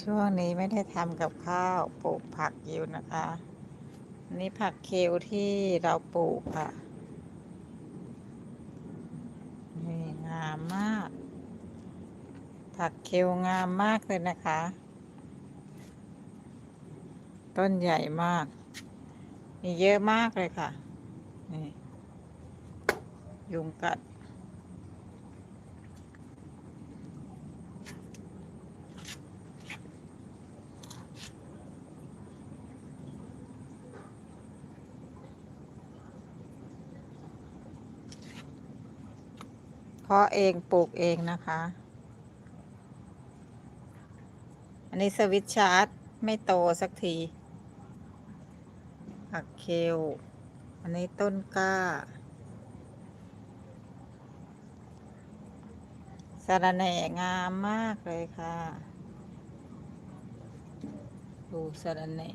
ช่วงนี้ไม่ได้ทำกับข้าวปลูกผักอยู่นะคะนนี่ผักเคลที่เราปลูกค่ะ นี่งามมาก ผักเคลงามมากเลยนะคะ ต้นใหญ่มาก มีเยอะมากเลยค่ะ นี่ ยุงกัด เพาะเองปลูกเองนะคะ อันนี้สวิตชาร์จ ไม่โตสักทีผักเคลอันนี้ต้นกล้าสะระแหน่งามมากเลยค่ะ ดูสะระแหน่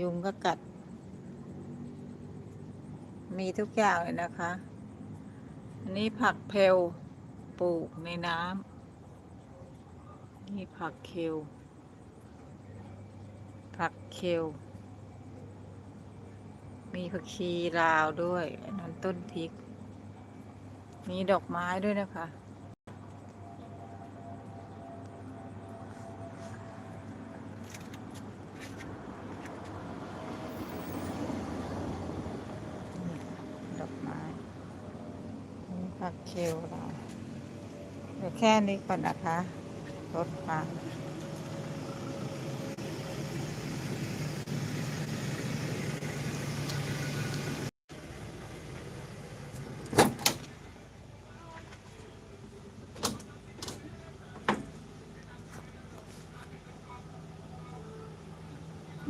ยุงก็กัด มีทุกอย่างเลยนะคะ อันนี้ผักเพลปลูกในน้ำนี่ผักเคลผักเคลมีผักชีลาวด้วยอันนั้นต้นพริก มีดอกไม้ด้วยนะคะ นี่ดอกไม้ นี่ ผักเคลเราเดี๋ยวแค่นี้ก่อนนะคะรถมา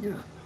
Ja.